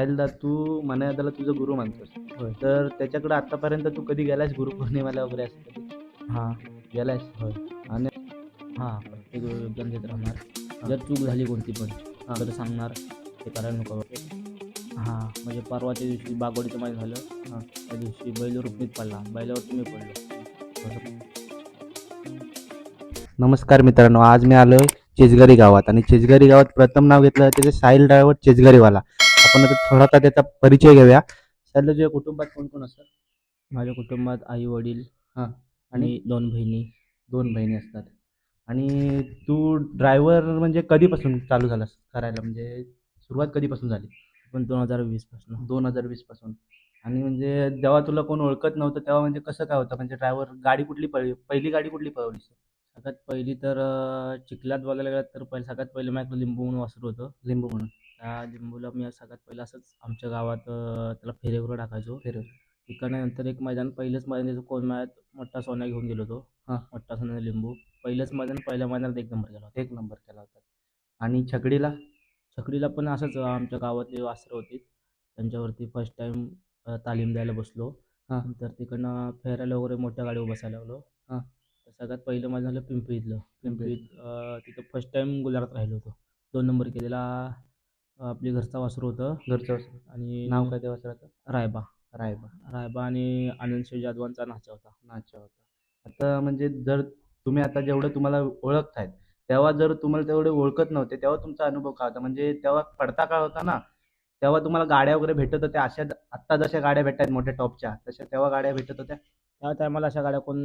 साहिलदा तू मनादाला तुझं गुरु मानतोस. होय. तर त्याच्याकडे आतापर्यंत तू कधी गेलायस गुरुपौर्णिमेला वगैरे असं कधी? हां. गेलायस? होय. आणि हां प्रत्येक योगदान देत राहणार. जर चूक झाली कोणती पण हां. तर सांगणार ते करायला नको हां. म्हणजे परवाच्या दिवशी बागोडीचं माहीत झालं. हां. त्या दिवशी बैल रुपमीत पडला. बैलावरती मी पडलो. नमस्कार मित्रांनो आज मी आलोय चेजगरी गावात आणि चेजगरी गावात प्रथम नाव घेतलं त्याचे साहिल ड्रायव्हर चेजगरीवाला. आपण आता थोडासा त्याचा परिचय घेऊया. साहिल तुझ्या कुटुंबात कोण कोण असतात? माझ्या कुटुंबात आई वडील हां. आणि दोन बहिणी दोन बहिणी असतात. आणि तू ड्रायव्हर म्हणजे कधीपासून चालू झालास करायला? म्हणजे सुरुवात कधीपासून झाली? पण दोन हजार वीसपासून दोन हजार वीसपासून आणि म्हणजे जेव्हा तुला कोण ओळखत नव्हतं तेव्हा म्हणजे कसं काय होतं? म्हणजे ड्रायव्हर गाडी कुठली पळली पहिली गाडी कुठली पळवलीस? सगळ्यात पहिली तर चिखलात बोलायला गेलं तर पहिले सगळ्यात पहिलं माझ्याकडे लिंबू म्हणून वासरू होतं. लिंबू म्हणून. त्या लिंबूला मी सगळ्यात पहिलं असंच आमच्या गावात त्याला फेरेवर टाकायचो. फेरेवर. तिकडनं नंतर एक मैदान पहिलंच मैदान त्याचं कोण मैदानात मोठा सोन्या घेऊन गेलो होतो. हां. मोठा सोन्या लिंबू. पहिलंच मैदान पहिल्या मैदानात एक नंबर केला होता. एक नंबर केला होता. आणि छकडीला? छकडीला पण असंच आमच्या गावातले वासरं होती. त्यांच्यावरती फर्स्ट टाईम तालीम द्यायला बसलो. हां. नंतर तिकडनं फेरायला वगैरे मोठ्या गाडीवर बसायला लागलो. हां. तर सगळ्यात पहिलं माझं झालं पिंपरीतलं पिंपरीत तिथं फर्स्ट टाईम गुजरात राहिलो होतो. दोन नंबर केलेला आपली घरचा वासरू होतं. घरचं असं. आणि नाव काय तेव्हा सराचं रायबा. रायबा. रायबा आणि आनंद शिव जाधवांचा नाचा होता. नाचा होता. आता म्हणजे जर तुम्ही आता जेवढं तुम्हाला ओळखतायत तेव्हा जर तुम्हाला तेवढे ओळखत नव्हते तेव्हा तुमचा अनुभव काय होता? म्हणजे तेव्हा पडता काळ होता ना? तेव्हा तुम्हाला गाड्या वगैरे भेटत होत्या अशा आत्ता जशा गाड्या भेटतात मोठ्या टॉपच्या तशा तेव्हा गाड्या भेटत होत्या? त्या टायमाला अशा गाड्या कोण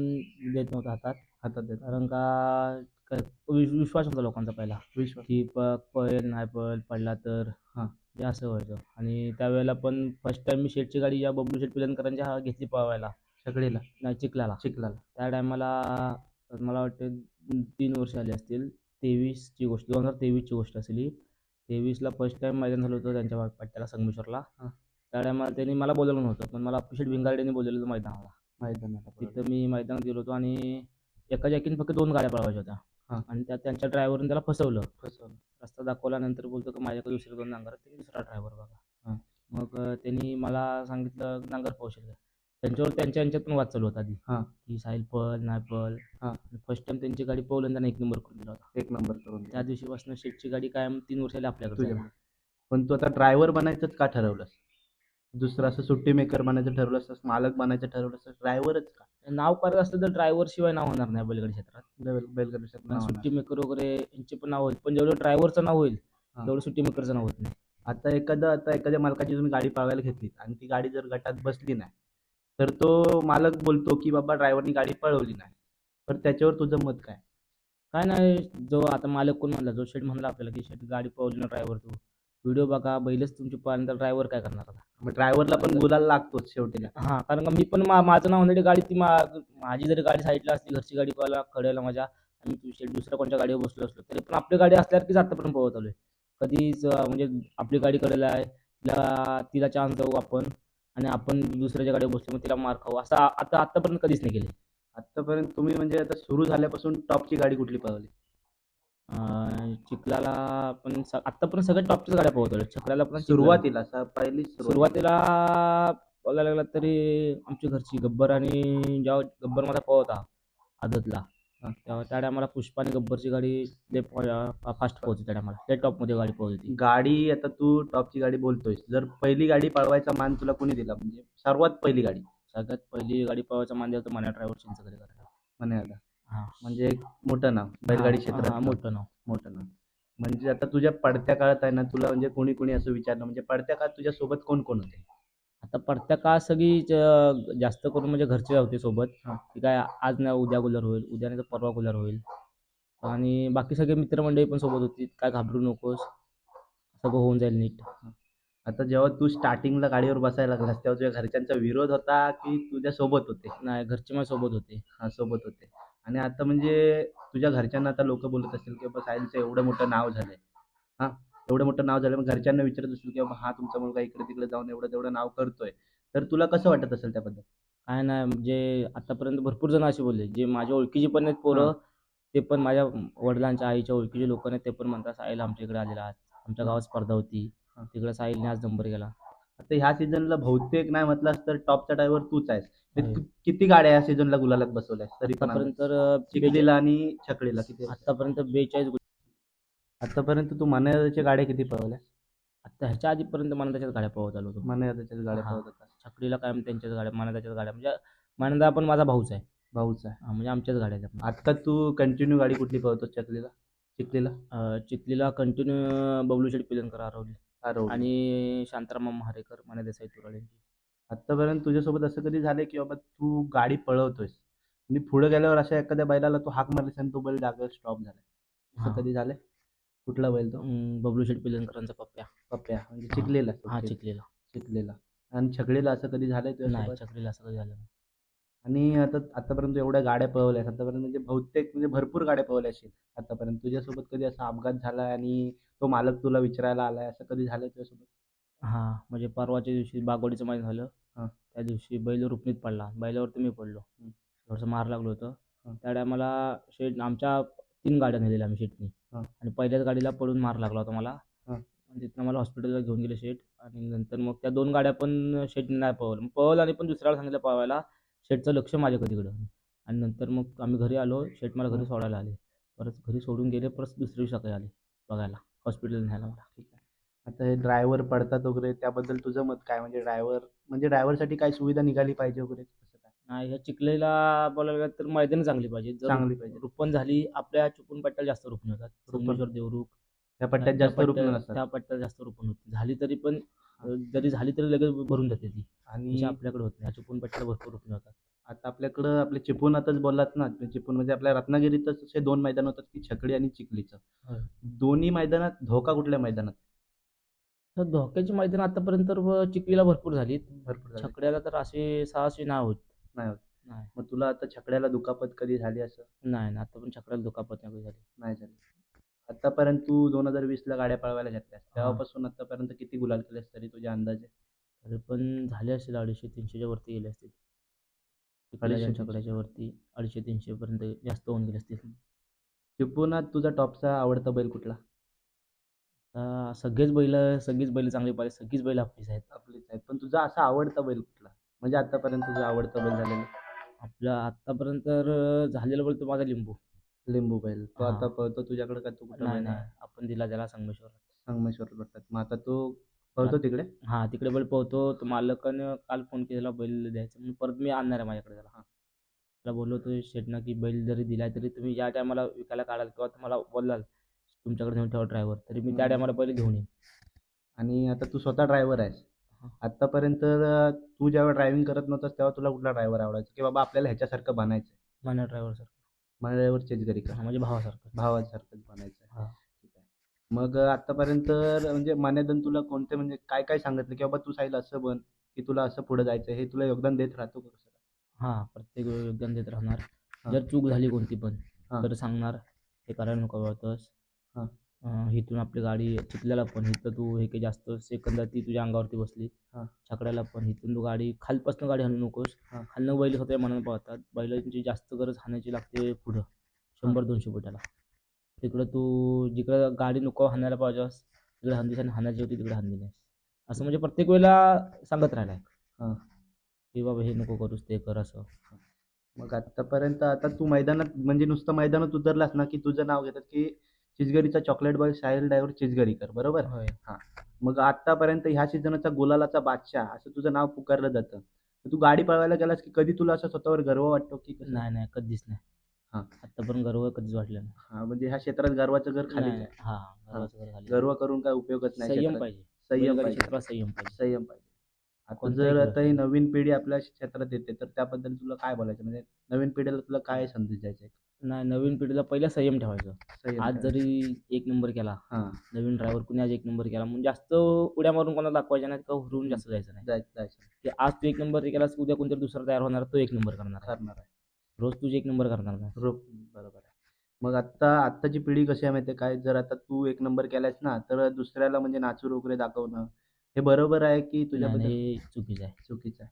देत नव्हत्या हातात. हातात देत कारण का विश्वास होता लोकांचा पहिला. विश्वास. की प पळेल नाही पळेल पडला तर हां. हे असं व्हायचं. आणि त्यावेळेला पण फर्स्ट टाइम मी शेटची गाडी या बबलू शेट पिलनकरांच्या हा घेतली पळवायला. छकडीला नाही चिखलाला. चिखलाला. त्या टायमाला मला वाटतं तीन वर्ष आली असतील. तेवीसची गोष्ट दोन हजार तेवीसची गोष्ट असेल. तेवीसला फर्स्ट टाइम मैदान झालं होतं त्यांच्या पट्ट्याला संगमेश्वरला. हां. त्या टायमाला त्यांनी मला बोलवलं नव्हतं पण मला अपिशेट भिंगारडेने बोलवलं होतं मैदानाला. मैदानाला तिथं मी मैदानात गेलो होतो आणि एका जॅकीने फक्त दोन गाड्या पळवायच्या हां. आणि त्या त्यांच्या ड्रायव्हरने त्याला फसवलं फसवलं. रस्ता दाखवल्यानंतर बोलतो की माझ्याकडे दुसरे दोन नांगर आहेत, तुम्ही दुसरा ड्रायव्हर बघा हां. मग अं, त्यांनी मला सांगितलं नांगर पावशेल त्यांच्यावर त्यांच्या यांच्यात पण वाद चालू होता आधी हां. की साहिल पळ नाही पळ हां. फर्स्ट टाइम त्यांची गाडी पळवली आणि त्यांना एक नंबर करून दिला होता एक नंबर करून त्या दिवशीपासून शेटची गाडी कायम तीन वर्षाला आपल्याकडे तुझ्या. पण तू आता ड्रायव्हर बनायचंच का ठरवलंस दुसरं असं सुट्टी मेकर बनायचं ठरवलंस मालक बनायचं ठरवलंस ड्रायव्हरच का? नाव करायचं असलं तर ड्रायव्हर शिवाय नाव होणार नाही बैलगाडी क्षेत्रात. बैल- बैलगाडी क्षेत्रात सुट्टी. मेकर वगैरे यांचे पण नाव होईल. पण जेवढं ड्रायव्हरचं नाव होईल. तेवढं सुट्टी मेकरचं नाव होत नाही. आता एखादं आता एखाद्या मालकाची तुम्ही गाडी पळवायला घेतली आणि ती गाडी जर गटात बसली नाही तर तो मालक बोलतो की बाबा ड्रायव्हरनी गाडी पळवली नाही. तर त्याच्यावर तुझं मत काय? काय नाही जो आता मालक कोण म्हणला जो शेट म्हणला आपल्याला की शेट गाडी पळवली ना ड्रायव्हर तू. व्हिडिओ बघा बैलच तुमची पाहिल्यानंतर ड्रायव्हर काय करणार आता? मग ड्रायव्हरला पण बोलायला लागतोच शेवटी. हा कारण का मी पण मा माझं नाव होणारी गाडी ती मा माझी जरी गाडी साईडला असली घरची गाडी पळायला कळायला माझ्या आणि दुसऱ्या कोणत्या गाडीवर बसलो असलो तरी पण आपली गाडी असल्यासारखीच आतापर्यंत पोहत आलोय कधीच अं, म्हणजे आपली गाडी कडेला आहे तिला तिला चान्स देऊ आपण आणि आपण दुसऱ्याच्या गाडीवर बसलो मग तिला मार खाऊ. असं आ- आता आतापर्यंत कधीच नाही केले आतापर्यंत तुम्ही म्हणजे आता सुरू झाल्यापासून टॉपची गाडी कुठली पळवली? चिखलाला पण स- आतापर्यंत सगळ्या टॉपच्याच गाड्या पळवतो चिखलाला पण. सुरुवातीला सा- पहिली सुरुवात. सुरुवातीला बोलायला लागला तरी आमची घरची गब्बर आणि जेव्हा गब्बर माझा पळवता आदतला. तेव्हा त्या टायमाला पुष्पा आणि गब्बरची गाडी लय फास्ट पोहोचली त्या टायमाला. लय टॉपमध्ये गाडी पोहोचली गाडी आता तू टॉपची गाडी बोलतोयस. जर पहिली गाडी पळवायचा मान तुला कोणी दिला? म्हणजे सर्वात पहिली गाडी. सगळ्यात पहिली गाडी पळवायचा मान होता मना ड्रायव्हर चिंचकडे करायला. म्हणे आता हा. म्हणजे एक मोठं नाव बैलगाडी क्षेत्रात मोठं नाव. मोठं नाव. म्हणजे आता तुझ्या पडत्या काळात आहे ना तुला म्हणजे कोणी कोणी असं विचारलं म्हणजे पडत्या काळात तुझ्या सोबत कोण कोण होते? आता पडत्या काळ सगळी ज- जास्त करून म्हणजे घरचे होते सोबत. हा. की काय आज नाही उद्या गुलर होईल उद्या नाही तर परवा गुलर होईल. आणि बाकी सगळे मित्रमंडळी पण सोबत होती. काय घाबरू नकोस. सगळं होऊन जाईल नीट. आता जेव्हा तू स्टार्टिंगला गाडीवर बसायला लागलास तेव्हा तुझ्या घरच्यांचा विरोध होता की तुझ्या सोबत होते? नाही घरचे माझ्या सोबत होते. हा सोबत होते. आणि आता म्हणजे तुझ्या घरच्यांना आता लोक बोलत असतील की बाबा साहिलचं एवढं मोठं नाव झालंय. हा एवढं मोठं नाव झालं मग घरच्यांना विचारत असतील की बाबा हा तुमचा मुलगा इकडे तिकडे जाऊन एवढं तेवढं नाव करतोय. तर तुला कसं वाटत असेल त्याबद्दल? काय नाही म्हणजे आतापर्यंत भरपूर जण असे बोलले जे माझ्या ओळखीचे पण आहेत पोरं. ते पण माझ्या वडिलांच्या आईच्या ओळखीचे लोक आहेत ते पण म्हणतात साहिल आमच्या इकडे आलेला आज. आमच्या गावात स्पर्धा होती. तिकडे साहिलने आज नंबर केला. आता ह्या सीझनला बहुतेक नाही म्हटलास तर टॉपचा ड्रायव्हर तूच आहेस. किती गाड्या या सीझनला गुलालात बसवल्यास तरी आतापर्यंत चिखलीला आणि छकडीला किती आतापर्यंत बेचाळीस आतापर्यंत तू मनाच्या गाड्या किती पळवल्यास? आता ह्याच्या आधीपर्यंत त्याच्यात गाड्या पळवत आलो होतो. मनाच्याच गाड्या. पळवत होता. छकडीला कायम त्यांच्याच गाड्या मानदाच्याच गाड्या. म्हणजे मानदा पण माझा भाऊच आहे. भाऊच आहे. म्हणजे आमच्याच गाड्या आहेत. आता तू कंटिन्यू गाडी कुठली पळवतो चकलीला चिखलीला? चिखलीला कंटिन्यू बबलू शेट पिलनकर हरवली. आणि शांताराम महारेकर माने देसाई तुराळे यांची. आतापर्यंत तुझ्यासोबत असं कधी झालंय की बाबा तू गाडी पळवतोयस? आणि पुढे गेल्यावर अशा एखाद्या बैलाला तू हाक मारलीस आणि तो बैल जागेवर स्टॉप झालाय. असं हा. कधी झालंय? कुठला बैल तो? अं, बबलू शेट पिलनकरांचा पप्प्या. पप्प्या. म्हणजे चिखलीला. हा चिखलीला. चिखलीला. आणि छकडीला असं कधी झालंय नाही तुझ्यासोबत छकडीला असं कधी झालं नाही. आणि आता आतापर्यंत एवढ्या गाड्या पळवल्यास आतापर्यंत म्हणजे बहुतेक म्हणजे भरपूर गाड्या पळवल्या असतील आतापर्यंत तुझ्यासोबत कधी असा अपघात झालाय आणि तो मालक तुला विचारायला आलाय असं कधी झालंय तुझ्यासोबत? हा म्हणजे परवाच्या दिवशी बागवाडीचं मैदान झालं. हा. त्या दिवशी बैल रुपणीत पडला. बैलावरती मी पडलो. थोडंसं मार लागलो होतं. त्या टायमाला शेट आमच्या तीन गाड्या नेलेल्या आम्ही शेटनी. आणि पहिल्याच गाडीला पडून मार लागला होता मला. तिथनं मला हॉस्पिटलला घेऊन गेले शेट. आणि नंतर मग त्या दोन गाड्या पण शेटने नाही पळवलं पळवलं आणि पण दुसऱ्याला सांगितलं पळवायला. शेटचं लक्ष माझ्या कधीकडं आणि नंतर मग आम्ही घरी आलो शेट मला घरी. सोडायला आले. परत घरी सोडून गेले परत दुसऱ्या दिवशी सकाळी आले बघायला. हॉस्पिटल न्यायला मला. ठीक आहे. आता हे ड्रायव्हर पडतात वगैरे त्याबद्दल तुझं मत काय? म्हणजे ड्रायव्हर म्हणजे ड्रायव्हरसाठी काय सुविधा निघाली पाहिजे वगैरे कसं काय? नाही ह्या चिखलेला बोलायला गेलं तर मैदान चांगली पाहिजे. जर चांगली पाहिजे. रुपण झाली आपल्या चुकून पट्ट्याला जास्त रुपण होतात रुपण. सोमेश्वर देवरुख त्या पट्ट्यात जास्त नसतात त्या पट्ट्यात जास्त रुपण होत झाली तरी पण जरी झाली तरी लगेच भरून जाते ती. आणि आपल्याकडे होत नाही. चुकून पट्ट्याला भरपूर रुपण होतात आता. आपल्याकडं आपले चिपळूणातच बोललात ना चिपळूण म्हणजे आपल्या रत्नागिरीतच असे दोन मैदान होतात की छकडी आणि चिखलीचं. दोन्ही मैदानात धोका कुठल्या मैदानात? तर धोक्याची मैदान आतापर्यंत चिखलीला भरपूर झाली भरपूर. छकड्याला तर असे सहाशे नाही होत. नाही होत. नाही. मग तुला आता छकड्याला दुखापत कधी झाली असं? नाही ना आता पण छकड्याला दुखापत नाही झाली. नाही झाली. आतापर्यंत तू दोन हजार वीस ला गाड्या पळवायला घेतल्यास तेव्हापासून आतापर्यंत किती गुलाल केलेस तरी तुझ्या अंदाजे? तरी पण झाले असतील अडीचशे तीनशेच्या वरती गेले असतील. अडीचशे. छकड्याच्या वरती अडीचशे तीनशे पर्यंत जास्त होऊन गेले असतील. चिपळूणात तुझा टॉपचा आवडता बैल कुठला? आता सगळेच बैल सगळीच बैल चांगली पाहिजे सगळीच बैल आपलीच आहेत. आपलीच आहे पण तुझा असा आवडता बैल कुठला? म्हणजे आतापर्यंत तुझा आवडता बैल झालेला? आपला आतापर्यंत झालेला बैल तो माझा लिंबू. लिंबू बैल. तो हा. आता पळतो तुझ्याकडे का तू कुठं नाही नाही. आपण दिला त्याला संगमेश्वर संगमेश्वर पडतात मग आता तो पळतो तिकडे? हा तिकडे बैल पोहतो तो मालकानं काल फोन केलेला बैल द्यायचा. म्हणून परत मी आणणार आहे माझ्याकडे त्याला. त्याला बोललो तो शेटना की बैल जरी दिलाय तरी तुम्ही ज्या टायमाला विकायला काढाल किंवा तुम्हाला बोलाल तुमच्याकडे नेऊन ठेवा ड्रायव्हर. तरी मी त्या हम्म. टायमाला बैल घेऊन येईन. आणि आता तू स्वतः ड्रायव्हर आहेस. हा. आतापर्यंत तू जेव्हा ड्रायव्हिंग करत नव्हतास तेव्हा तुला कुठला ड्रायव्हर आवडायचा? की बाबा आपल्याला ह्याच्यासारखं बनायचं माझ्या ड्रायव्हर सर मला ड्रायव्हर चेंज करी का म्हणजे भावासारखं भावासारखंच बनायचं हा. ठीक आहे मग आतापर्यंत म्हणजे मान्यदन तुला कोणते म्हणजे काय काय सांगितलं की बाबा तू साईल असं बन की तुला असं पुढे जायचं हे तुला योगदान देत राहतो का कसं हा प्रत्येक वेळी योगदान देत राहणार हा. जर चूक झाली कोणती पण हा. तर सांगणार हे करायला नको होतंस हा. इथून आपली गाडी चिखल्याला पण. इथं तू हे काही जास्त सेकंदात ती तुझ्या अंगावरती बसली. हा. छकड्याला पण. इथून तू गाडी खालपासून गाडी हाणू नकोस. हा. खालनं बैल स्वतः मनानं पाहतात बैलांची जास्त गरज हाणायची लागते पुढं. शंभर दोनशे फुटाला. तिकडं तू जिकडं गाडी नको हाणायला पाहिजेस तिकडे हांदीस आणि हाणायची होती तिकडे हांदी नाहीस. असं म्हणजे प्रत्येक वेळेला सांगत राहिलाय. हा. की बाबा हे नको करूस ते कर असं. मग आतापर्यंत आता तू मैदानात म्हणजे नुसतं मैदानात उतरलास ना की तुझं नाव घेतात की चिचगरीचा chocolate boy Sahil driver Chichgarikar बरोबर? होय. मग आतापर्यंत ह्या सीझनचा गुलालाचा बादशाह असं तुझं नाव पुकारलं जातं. तू गाडी पळवायला गेलास की कधी तुला असं स्वतःवर गर्व वाटतो की कसं? नाही नाही कधीच नाही. हा. आतापर्यंत गर्व कधीच वाटलं नाही. हा म्हणजे ह्या क्षेत्रात गर्वाचं घर खालीच नाही, आहे हा गर्वाचं घर खाली. गर्व करून काय उपयोगच नाही संयम क्षेत्रात. पाहिजे. संयम बैलगाडी पाहिजे. क्षेत्रात संयम पाहिजे. संयम पाहिजे. आता कोणत्याही जर. आता ही नवीन पिढी आपल्या क्षेत्रात येते तर त्याबद्दल तुला काय बोलायचं? म्हणजे नवीन पिढीला तुला काय संदेश द्यायचा नाही नवीन पिढीला पहिला संयम ठेवायचं. आज. जरी एक नंबर केला हा. नवीन ड्रायव्हर कुणी आज एक नंबर केला म्हणून जास्त उड्या मारून कोणाला दाखवायच्या नाही का हुरून जास्त जायचं नाही. जायचं की आज तू एक नंबर केलास उद्या कोणतरी दुसरा तयार होणार तो एक नंबर करणार. करणार आहे. रोज तुझे एक नंबर करणार नाही. रोप बरोबर आहे. मग आता आत्ताची पिढी कशी आहे माहिती काय? जर आता तू एक नंबर केलायस ना तर दुसऱ्याला म्हणजे नाचूर वगैरे दाखवणं हे बरोबर आहे की हे चुकीचं आहे. चुकीचं आहे.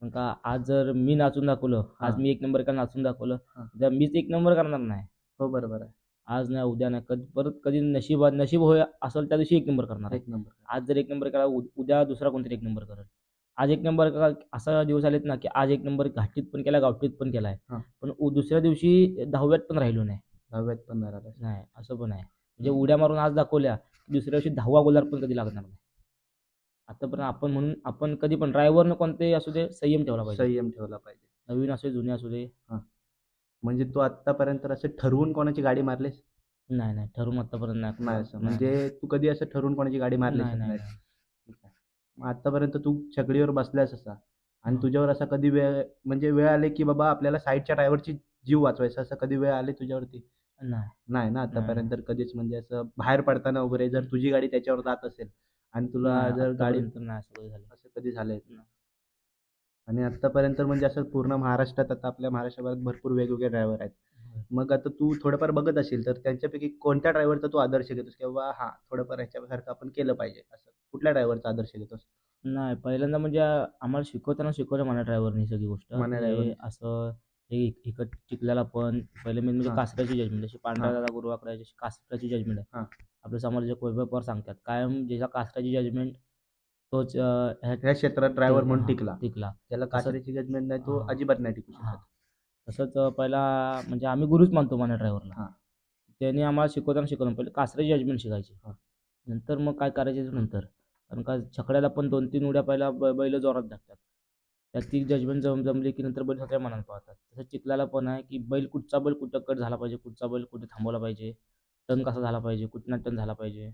पण का आज जर मी नाचून दाखवलं आज. मी एक नंबर का नाचून दाखवलं. उद्या मीच एक नंबर करणार नाही. हो बरोबर आहे. आज नाही उद्या नाही कधी परत कधी नशीब नशीब होय असेल त्या दिवशी एक नंबर करणार. एक नंबर आज जर एक नंबर केला उ- उद्या दुसरा कोणतरी एक नंबर करेल. आज एक नंबर का असा दिवस आलेत ना की आज एक नंबर घाटीत पण केला गावठीत पण केलाय. पण दुसऱ्या दिवशी दहाव्यात पण राहिलो नाही. दहाव्यात पण नाही असं पण आहे. म्हणजे उड्या मारून आज दाखवल्या दुसऱ्या दिवशी दहावा गोलार पण कधी लागणार नाही. आतापर्यंत आपण म्हणून आपण कधी पण ड्रायव्हरनं कोणते असू दे संयम ठेवला पाहिजे. संयम ठेवला पाहिजे. नवीन असू दे जुने असू दे. म्हणजे तू आतापर्यंत असं ठरवून कोणाची गाडी मारलीस? नाही नाही. ठरून आतापर्यंत नाही. असं. म्हणजे तू कधी असं ठरवून कोणाची गाडी मारलीस? नाही, आतापर्यंत तू छकडीवर बसल्यास असा आणि. तुझ्यावर असा कधी वेळ म्हणजे वेळ आले की बाबा आपल्याला साईडच्या ड्रायव्हरची जीव वाचवायचा असं कधी वेळ आले तुझ्यावरती? नाही. नाही ना आतापर्यंत कधीच. म्हणजे असं बाहेर पडताना वगैरे जर तुझी गाडी त्याच्यावर जात असेल आणि तुला जर गाडी असं कधी झालं असं कधी झालंय. आणि आतापर्यंत म्हणजे असं पूर्ण महाराष्ट्रात आता आपल्या महाराष्ट्रात भरपूर वेगवेगळे ड्रायव्हर आहेत. मग आता तू थोडंफार बघत असेल तर त्यांच्यापैकी कोणत्या ड्रायव्हरचा तू आदर्श घेतोस? की बाबा हा थोडंफार ह्याच्यासारखं आपण केलं पाहिजे असं. कुठल्या ड्रायव्हरचा आदर्श घेतोस? नाही पहिल्यांदा म्हणजे आम्हाला शिकवताना शिकवलं मला ड्रायव्हरनी सगळी गोष्ट. म्हणजे. असं इकट चिखल्याला पण पहिले मेन म्हणजे. कासऱ्याची जजमेंट जशी पांढरा. दादा गुरुवाकडे जशी कासऱ्याची जजमेंट हा. आहे आपले समाजाचे वैभव पवार सांगतात कायम ज्याच्या कासऱ्याची जजमेंट तोच ह्या- क्षेत्रात ड्रायव्हर म्हणून टिकला टिकला त्याला कासारीची जजमेंट नाही तो. अजिबात नाही टिकू. शकत तसंच पहिला म्हणजे आम्ही गुरुच मानतो माना ड्रायव्हरला. त्यांनी आम्हाला शिकवताना शिकवलं पहिले कासऱ्याची जजमेंट शिकायची. नंतर मग काय करायचे नंतर कारण का छकड्याला पण दोन तीन उड्या पहिला बैल जोरात टाकतात त्यात ती जजमेंट जम जमली की नंतर बैल सगळ्या मनात पाहतात तसं चिखलाला पण आहे की बैल कुठचा बैल कुठं कट झाला पाहिजे कुठचा बैल कुठे थांबवला पाहिजे टर्न कसा झाला पाहिजे कुठला टर्न झाला पाहिजे.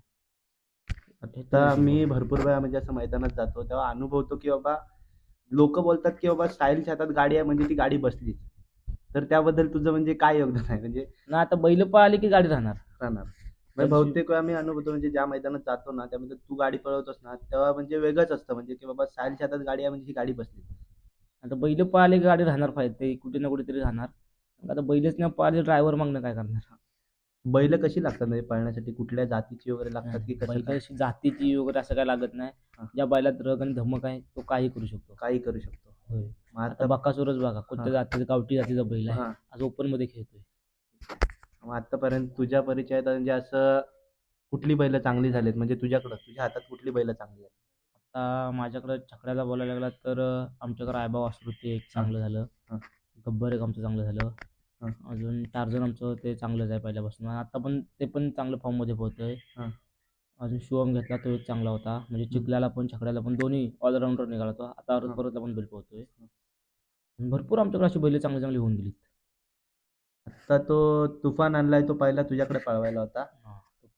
आता मी भरपूर वेळा म्हणजे असं मैदानात जातो तेव्हा अनुभवतो की बाबा लोक बोलतात की बाबा स्टाईलच्या हातात गाडी आहे म्हणजे ती गाडी बसलीच. तर त्याबद्दल तुझं म्हणजे काय योगदान आहे? म्हणजे ना आता बैल पळाली की गाडी राहणार. राहणार. बहुतेक वेळा मी अनुभवतो म्हणजे ज्या मैदानात जातो ना त्यामध्ये तू गाडी पळवतोस ना तेव्हा म्हणजे वेगळंच असतं. म्हणजे की बाबा स्टाईलच्या हातात गाडी आहे म्हणजे ही गाडी बसली. आता बैल पळाली की गाडी राहणार पाहिजे ते कुठे ना कुठेतरी राहणार. आता बैलच नाही पळाले ड्रायव्हर मागणं काय करणार? बैल कशी लागतात म्हणजे पळण्यासाठी? कुठल्या जातीची वगैरे लागतात की कसं बैल काय? अशी जातीची वगैरे असं काय लागत नाही. ज्या बैलात रग आणि धमक आहे तो काही करू शकतो. काही करू शकतो. होय. मग आता आता बकासूरच बघा कोणत्या. जातीचा गावठी जातीचा बैल आहे. हा. आज ओपनमध्ये खेळतोय. मग आतापर्यंत तुझ्या परिचयात म्हणजे असं कुठली बैल चांगली झालीत? म्हणजे तुझ्याकडं तुझ्या हातात कुठली बैल चांगली झाली आता माझ्याकडे छकड्याला बोलायला लागला तर आमच्याकडे आयबा वासरू ते एक चांगलं झालं. गब्बर एक आमचं चांगलं झालं. अजून टार्झन आमचं ते चांगलंच आहे पहिल्यापासून. आता पण ते पण चांगलं फॉर्ममध्ये पोहतोय. अजून शिवम घेतला तो एक चांगला होता. म्हणजे चिखल्याला पण छकड्याला पण दोन्ही ऑलराऊंडर निघाला तो आता हा. परतला पण बैल पोहतोय. भरपूर आमच्याकडे अशी बैल चांगली चांगली होऊन गेली आता तो तुफान आणलाय तो पहिला तुझ्याकडे पळवायला होता.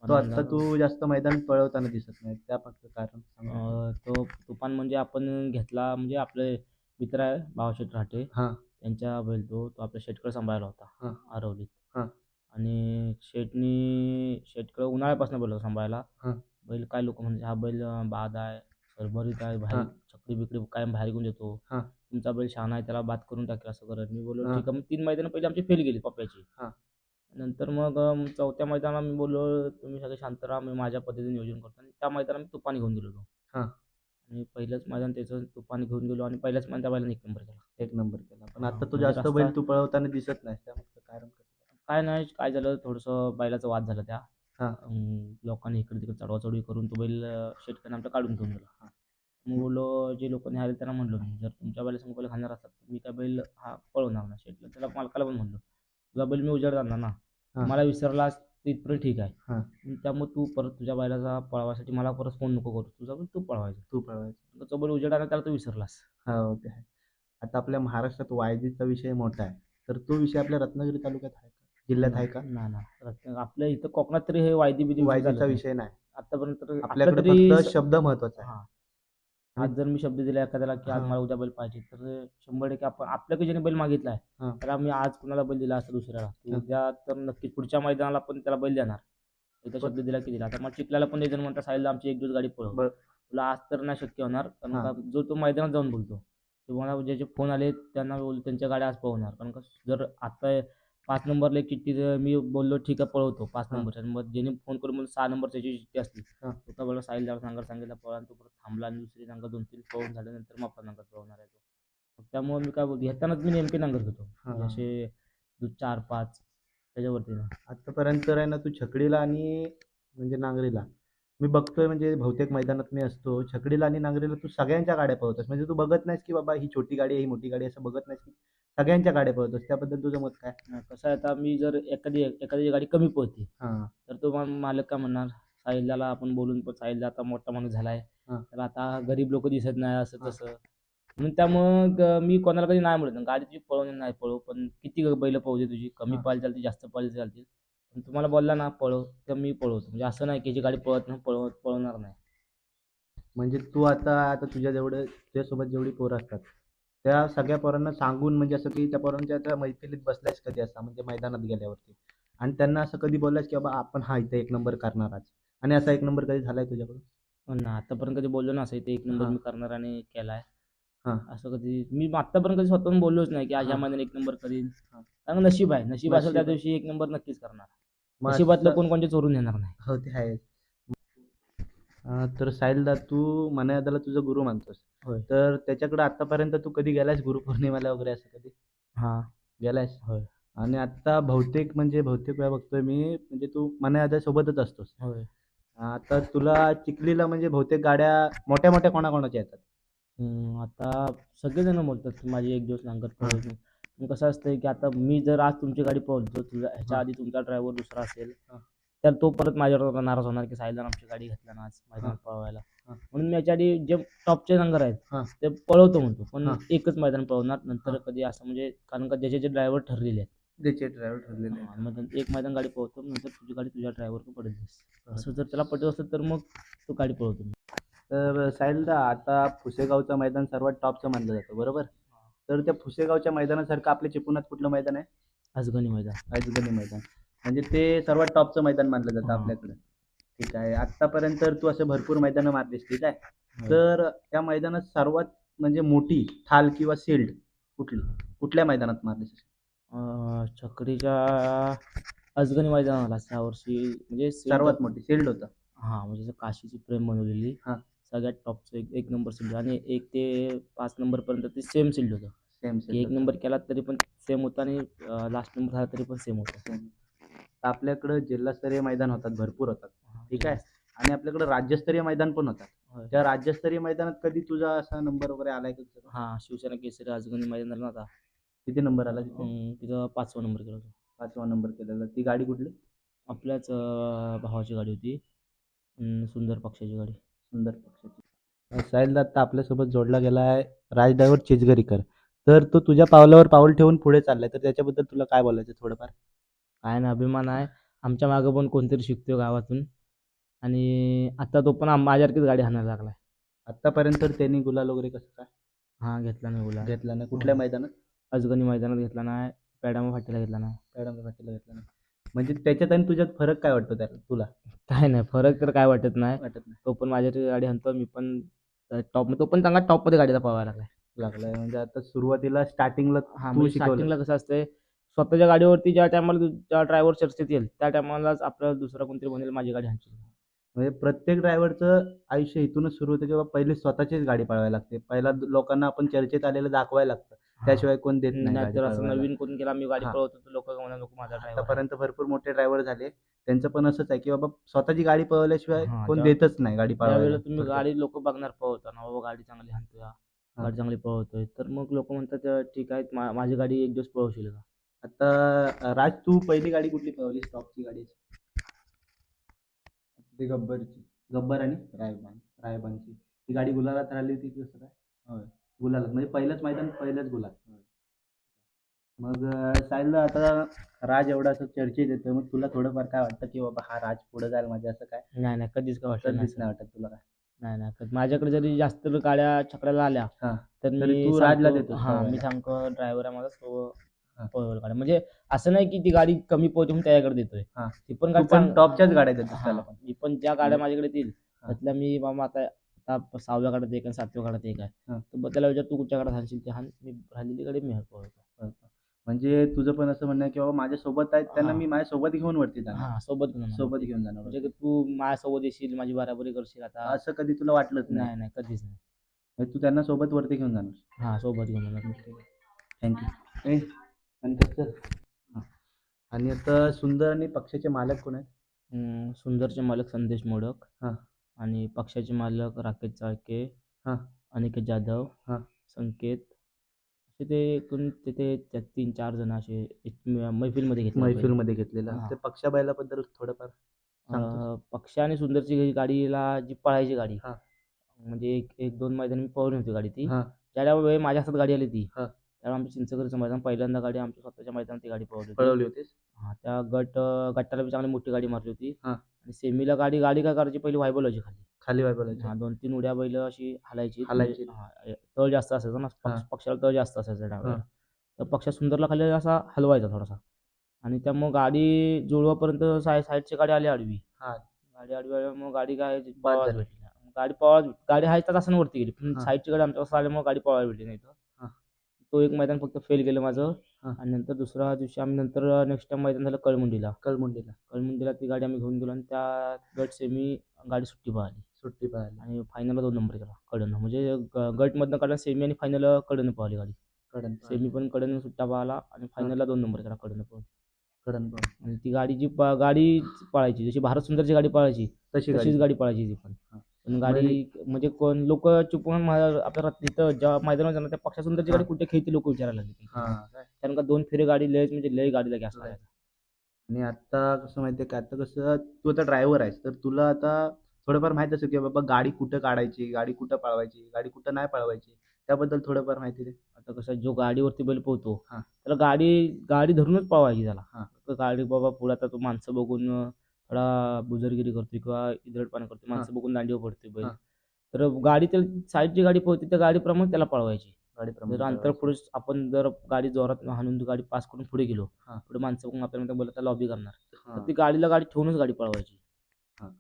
तो आता तू जास्त मैदान पळवताना दिसत नाही त्या फक्त कारण सांग. अं, तो तुफान म्हणजे आपण घेतला म्हणजे आपले मित्र आहे भावशेठ राहते हा त्यांच्या बैल तो तो आपल्या शेटकडे सांभाळला हा. होता आरवलीत हा. आणि शेटनी शेटकडे उन्हाळ्यापासून बैल हा. बैल काय लोक म्हणजे हा बैल अं, बाद आहे सरभरीत आहे हा. बाहेर छकडी बिकडी कायम बाहेर घेऊन देतो हा. तुमचा बैल शहाणा आहे त्याला बाद करून टाकेल असं करत मी बोललो हा. ठीक आहे मग तीन मैदान पहिले आमची फेल गेली पप्प्याची हा. नंतर मग चौथ्या मैदानात मी बोललो तुम्ही सगळे शांत राहा मी माझ्या पद्धतीने नियोजन करतो. आणि त्या मैदानात मी तुपानी घेऊन गेलो हा. आणि पहिलंच मैदान त्याचं तुपानी घेऊन गेलो आणि पहिल्याच मैदान त्या बैलाने एक नंबर केला. एक नंबर केला. पण आता तू म्हणजे जास्त बैल तू पळवताना दिसत नाही. त्यामुळे कारण काय नाही काय झालं थोडंसं बैलाचा वाद झाला त्या. लोकांनी इकडे तिकडे चढवाचढवी करून तो बैल शेतकऱ्याने आमच्या काढून दिला हा. मग बोललो जे लोकांनी आले त्यांना म्हणलो मी जर तुमच्या बैला संग बैल खाणार असतात मी काय बैल हा पळवणार ना. शेटला त्याला मालकाला पण म्हणलो तुझा बैल मी उजाड आणणार ना. हा. मला विसरलास तर इथपर्यंत ठीक आहे. हा. त्यामुळे तू परत तुझ्या बैलाचा पळवायसाठी मला परत फोन नको करू. तुझा बैल तू पळवायचा. तू पळवायचं. तो बैल उजाड आणला त्याला तू विसरलास. हो ते आहे. आता आपल्या महाराष्ट्रात वायदीचा विषय मोठा आहे. तर तो विषय आपल्या रत्नागिरी तालुक्यात आहे का? जिल्ह्यात आहे का? ना ना. रत्न- आपल्या इथं कोकणात तरी हे वायदी बिदी वायदीचा विषय नाही. आतापर्यंत आपल्याकडे फक्त शब्द महत्त्वाचा आहे. हा. आज जर मी शब्द दिला एखाद्याला की आज. मला उद्या बैल पाहिजे तर शंभर टक्के आपण आपल्याकडे ज्याने बैल मागितलाय हा. त्याला मी आज कुणाला बैल दिला असता दुसऱ्याला. उद्या तर नक्की पुढच्या मैदानाला पण त्याला बैल देणार एकदा शब्द दिला की दिला आता मला चिखल्याला पण एक जण म्हणतात साईडला आमची एक दिवस गाडी पळव. तुला आज तर नाही शक्य होणार कारण. का जो तो मैदानात जाऊन बोलतो की मला ज्याचे फोन आले त्यांना बोल त्यांच्या गाड्या आज पळवणार कारण का जर आता पाच नंबरला एक चिठ्ठी मी बोललो ठीक आहे पळवतो पाच. नंबरच्या. मग ज्याने फोन करून मला सहा नंबर त्याची चिठ्ठी असली. तो का बोला साहिल जाऊन सांगायला सांगितलं पळा तो परत थांबला आणि दुसरी नांगर दोन तीन पळून झाल्यानंतर मग नांगर पळवणार आहे तो. त्यामुळे मी काय बोलतो घेतानाच मी नेमके नांगर घेतो. म्हणजे असे चार पाच त्याच्यावरती नाही आतापर्यंत आहे ना तू छकडीला आणि म्हणजे नांगरीला. मी बघतोय म्हणजे बहुतेक मैदानात मी असतो. छकडीला आणि नांगरीला तू सगळ्यांच्या गाड्या पळवतोस. म्हणजे तू बघत नाहीस की बाबा ही छोटी गाडी आहे ही मोठी गाडी असं बघत नाहीस की सगळ्यांच्या गाड्या पळवतोस त्याबद्दल तुझं मत काय कसं आहे आता मी जर एखादी एखादी गाडी कमी पळते हां तर तो मा- मालक काय म्हणणार साहिलला आपण बोलून पण साहिलला आता मोठा माणूस झालाय हां. तर आता गरीब लोक दिसत नाही असं हां. तसं म्हणून त्यामुळं ग- मी कोणाला कधी नाही म्हणत. गाडी तुझी पळवणे नाही पळव पण किती बैल पळू दे तुझी कमी हां. पाहिजे चालते जास्त पाहिजे चालतील पण तुम्हाला बोलला ना पळव तर मी पळवतो म्हणजे असं नाही की जी गाडी पळत नाही पळव पळवणार नाही म्हणजे तू आता आता तुझ्या जेवढं तुझ्यासोबत जेवढी पोरं असतात त्या सगळ्या पोरांना सांगून म्हणजे असं की त्या पोरांच्या त्या मैफिलीत बसलायस कधी असा म्हणजे मैदानात गेल्यावरती आणि त्यांना असं कधी बोललास की बाबा आपण हा इथे एक नंबर करणार आज आणि असा एक नंबर कधी झालाय तुझ्याकडून पण ना आतापर्यंत कधी बोललो ना असं इथे एक नंबर हां. मी करणार आणि केलाय हां. असं कधी मी आतापर्यंत कधी स्वतःहून बोललोच नाही की आज हां. महिन्यात एक नंबर करीन हां. कारण नशीब आहे नशीब असेल त्या नशीब आहे. दिवशी एक नंबर नक्कीच करणार मग नशिबातलं असं- कोण कोणते चोरून येणार नाही हो ते आहे तर साहिलदा तू मनायादाला तुझं गुरु मानतोस. होय. तर त्याच्याकडे आतापर्यंत तू कधी गेलायस गुरुपौर्णिमेला वगैरे असं कधी? हा. गेलायस? होय. आणि आता बहुतेक म्हणजे बहुतेक वेळा बघतोय मी म्हणजे तू मनायादा सोबतच असतोस. होय. आता तुला चिखलीला म्हणजे बहुतेक गाड्या मोठ्या मोठ्या कोणाकोणाच्या येतात? हम्म, आता सगळेजण बोलतात की माझी एक दिवस नांगत पळत नाही. पण कसं असतंय की आता मी जर आज तुमची गाडी पळवतो तुझा ह्याच्या. आधी तुमचा ड्रायव्हर दुसरा असेल हां. तर तो परत माझ्यावर नाराज होणार की साहिलला आमची गाडी घेतला ना आज मैदानात पळवायला. म्हणून मी याच्या आधी जे टॉपचे नांगर आहेत. ते पळवतो म्हणतो. पण. एकच मैदान पळवणार नंतर. कधी असं म्हणजे कारण का ज्याचे जे ड्रायव्हर ठरलेले आहेत. त्याचे ड्रायव्हर ठरलेले मग नंतर एक मैदान गाडी पळवतो नंतर तुझी गाडी तुझ्या ड्रायव्हर पडेल असं जर त्याला पटत असेल तर मग तो गाडी पळवतो. तर साहिलदा आता पुसेगावचं मैदान सर्वात टॉपचं मानलं जातं बरोबर? तर त्या पुसेगावच्या मैदानासारखं आपल्या चिपळुणात कुठलं मैदान आहे? आजगणी मैदान. राजगणी मैदान. म्हणजे ते सर्वात टॉपचं मैदान मानलं जातं हां. आपल्याकडे. ठीक आहे. आतापर्यंत तर तू असे भरपूर मैदानं मारलीस ठीक आहे? होय. तर त्या मैदानात सर्वात म्हणजे मोठी थाल किंवा सिल्ड कुठली? कुठल्या मैदानात मारलीस अं, छकडीच्या अजगणी मैदानाला ह्या वर्षी म्हणजे सर्वात मोठी. सिल्ड होतं. हा म्हणजे असं काशीची प्रेम बनवलेली. हा. सगळ्यात टॉपचं एक एक नंबर सील्ड आणि एक ते पाच नंबर पर्यंत ते सेम सील्ड होतं. सेम एक नंबर केला तरी पण सेम होता आणि लास्ट नंबर झाला तरी पण सेम होता. आपल्याकडं जिल्हास्तरीय मैदान होतात भरपूर होतात. ठीक आहे? आणि आपल्याकडे राज्यस्तरीय मैदान पण होतात. त्या राज्यस्तरीय मैदानात कधी तुझा असा नंबर वगैरे आलाय का? हा शिवसेना केसरी अजगणी मैदान झालं आता. किती नंबर आला तिथे? पाचवा नंबर केला होता. पाचवा नंबर केलेला. ती गाडी कुठली? आपल्याच भावाची गाडी होती. सुंदर पक्षाची गाडी. सुंदर पक्षाची. साहिल दत्ता आपल्यासोबत जोडला गेला आहे राज ड्रायव्हर चिचगरीकर. तर तो तुझ्या पावलावर पाऊल ठेवून पुढे चाललाय. तर त्याच्याबद्दल तुला काय बोलायचं थोडंफार? काय ना अभिमान आहे. आमच्या मागं पण कोणतरी शिकतोय गावातून. आणि आता तो पण आम- माझ्यासारखीच गाडी हाणायला लागलाय. आतापर्यंत तर त्यांनी गुलाल वगैरे कसं काय? हा घेतला नाही बोला घेतला ना कुठल्या मैदानात? अजगणी मैदानात घेतला नाही. पॅडामा फाटीला घेतला नाही. मॅडम पाटीलला घेतला ना म्हणजे त्याच्यात आणि तुझ्यात फरक काय वाटतो त्याला तुला? काय नाही फरक तर काय वाटत नाही. वाटत नाही. तो पण माझ्यासारखी गाडी हाणतो मी पण टॉप तो पण चांगला टॉपमध्ये गाडीला पळवायला लागलाय. लागलाय. म्हणजे आता सुरुवातीला स्टार्टिंगला हा तू म्हणजे शिकवलं. स्टार्टिंगला कसं असतंय स्वतःच्या गाडीवरती ज्या टायमाला ज्या ड्रायव्हर चर्चेत येईल त्या टायमालाच आपल्याला दुसरा कोणतरी म्हणेल माझी गाडी हाणची म्हणजे प्रत्येक ड्रायव्हरचं आयुष्य इथूनच सुरू होतं किंवा पहिले स्वतःचीच गाडी पळवायला लागते. पहिला लोकांना आपण चर्चेत आलेलं दाखवायला लागतं. त्याशिवाय कोण देत नाही तर असं. नवीन कोण केला मी गाडी. पळवतो लोक नको माझा आतापर्यंत भरपूर मोठे ड्रायव्हर झाले. त्यांचं पण असंच आहे की बाबा स्वतःची गाडी पळवल्याशिवाय कोण देतच नाही गाडी पळवायला. तुम्ही गाडी लोक बघणार पळवताना बाबा गाडी चांगली हाणतोय. गाडी चांगली पळवतोय. तर मग लोक म्हणतात "अं, ठीक आहे माझी गाडी एक दिवस पळवशील का? आता राज तू पहिली गाडी कुठली पळवली स्टॉकची गाडी ती गब्बरची. गब्बर आणि रायबान. रायबानची. ती गाडी गुलालात राहिली होती की कसं काय? होय. गुलालात. म्हणजे पहिलंच मैदान पहिलंच गुलाल. मग साहिलला आता राज एवढा असं चर्चेत येतं मग तुला थोडंफार काय वाटतं की बाबा हा राज पुढे जायला माझ्या असं काय? नाही नाही कधीच काय वाटलं नाही कधीच नाही. वाटत तुला काय? नाही नाही कधी- माझ्याकडे जरी जास्त गाड्या छकड्याला आल्या हा. तर तरी मी तू राजला सांगतो- देतोस. हा. मी सांगतो ड्रायव्हर आहे माझा तो. पळवेल गाडी म्हणजे असं नाही की ती गाडी कमी पोहोचून त्याच्याकडे देतोय. हा. ती पण तू गाडी पण चांग- टॉपच्याच गाड्या देतोस हा, त्याला पण. मी पण ज्या गाड्या माझ्याकडे येतील. त्यातल्या मी बाबा आता आता सहाव्या गाड्यात एक आणि सातव्या गाड्यात एक आहे. हा. तर मग त्याला विचार तू कुठच्या गाड्यात हाणशील ते हाण मी राहिलेली गाडी मी पळवतो म्हणजे तुझं पण असं म्हणणं आहे की बाबा माझ्या सोबत आहेत त्यांना हा. मी माझ्या सोबत घेऊन वरती जाणार. हा सोबत घेऊन. सोबत घेऊन जाणार म्हणजे की तू माझ्यासोबत येशील माझी बराबरी करशील आता. असं कधी तुला वाटलंच नाही. नाही नाही कधीच नाही. म्हणजे तू त्यांना सोबत वरती घेऊन जाणार. हा सोबत घेऊन येणार मी. थँक्यू आणि आता सुंदर आणि पक्षाचे मालक कोण आहेत अं, सुंदरचे मालक संदेश मोडक हां. आणि पक्षाचे मालक राकेश चाळके हां. अनिकेत जाधव हां. संकेत असे ते एकूण तिथे त्या तीन चार जण असे एक म- मैफिलमध्ये घेतले मैफिलमध्ये घेतलेला हां. ते पक्षा बैलाबद्दल थोडंफार सांगतोस? पक्ष आणि सुंदरची गाडीला जी पळायची गाडी हां. म्हणजे एक एक दोन मैदान मी पळवली होती गाडी ती हां. ज्या वेळी माझ्या हातात गाडी आली ती हां. त्यावेळी आमच्या चिंचगडचं मैदान पहिल्यांदा गाडी आमच्या स्वतःच्या मैदानात ती गाडी पळवली होती पळवली होतीस हा त्या गट अं, गटाला बी चांगली मोठी गाडी मारली होती हां. आणि सेमीला गाडी गाडी काय करायची पहिली व्हायबल व्हायची खाली खाली वाय बोलायचे हा दोन तीन उड्या बैल अशी हालायची हालायची. तळ जास्त असायचा ना हां. पक्ष- पक्षाला तळ जास्त असायचा हां. तर पक्ष सुंदरला खाली असा हलवायचा थोडासा आणि त्यामुळे गाडी जुळवापर्यंत साय साईडची गाडी आली आडवी हां. गाडी आडवी आल्यामुळे मग गाडी काय झाली. भेटली नाही. गाडी पळवायला गाडी हायच्या तासांवरती गेली पण हां. साईडची गाडी आमच्या आल्यामुळे गाडी पळवायला भेटली नाही इथं. तो एक मैदान फक्त फेल गेलं माझं. हां. आणि नंतर दुसऱ्या दिवशी आम्ही नंतर नेक्स्ट टाइम मैदान झालं कळमुंडीला. कळमुंडीला. कळमुंडीला ती गाडी आम्ही घेऊन गेलो आणि त्या गट सेमी गाडी सुट्टी पळाली. सुट्टी पाहायला आणि फायनलला दोन नंबर केला कडनं. म्हणजे ग- गटमधनं काढला सेमी आणि फायनल कडनं पळाली गाडी. कडन सेमी पण कडनं सुट्टा पळाला आणि फायनलला दोन नंबर केला कडनं पळून. कडन आणि ती गाडी जी प- गाडी पळायची जशी भारत सुंदरची गाडी पळायची तशी तशीच गाडी गाडी पळायची ती पण. हां. पण गाडी म्हणजे कोण लोक चुकून मा- आपल्या तिथं ज्या मैदानावर जाणार त्या पक्षा सुंदरची गाडी. कुठे खेळते लोक विचारायला लागले हा? कारण का दोन फेरे गाडी लय म्हणजे लय गाडीला गॅस. लागायचा आणि आता कसं माहितीये का आता कसं तू आता ड्रायव्हर आहेस तर तुला आता थोडंफार माहीत असेल की बाबा गाडी कुठं काढायची गाडी कुठं पळवायची गाडी कुठं नाही पळवायची त्याबद्दल थोडंफार माहिती दे आता कसं जो गाडीवरती बैल पोहतो. त्याला गाडी गाडी धरूनच पळवायची त्याला गाडी बाबा पुढे आता तो माणसं बघून थोडा बुजरगिरी करतोय किंवा इधडपणा करतोय माणसं बघून दांडीवर पडतोय बैल. हां. तर गाडी त्याला साईडची गाडी पोहते त्या गाडीप्रमाणे त्याला पळवायची. गाडी जर अंतर पुढे आपण जर गाडी जोरात हाणून गाडी पास करून पुढे गेलो हां. पुढे माणसं बघून आपल्याला बोलत लॉबी करणार. तर ती गाडीला गाडी ठेवूनच गाडी पळवायची.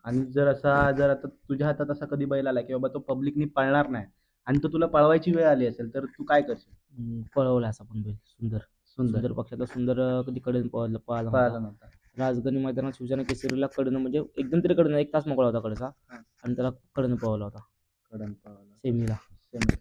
आणि जर असा जर आता तुझ्या हातात असा कधी बैल आला की बाबा तो पब्लिकनी पळणार नाही. आणि तो तुला पळवायची वेळ आली असेल तर तू काय करशील? हम्म, पळवला असा पण बैल सुंदर. सुंदर. पक्षातला सुंदर अं, कधी कडे पळाला पळाला पळाला नव्हता. राजगणी मैदानात शिवसेना केसरीला कडनं म्हणजे एकदम तरी कडनं एक तास मोकळा होता कडचा. आणि त्याला कडनं पळवला होता कडन सेमीला सेमी.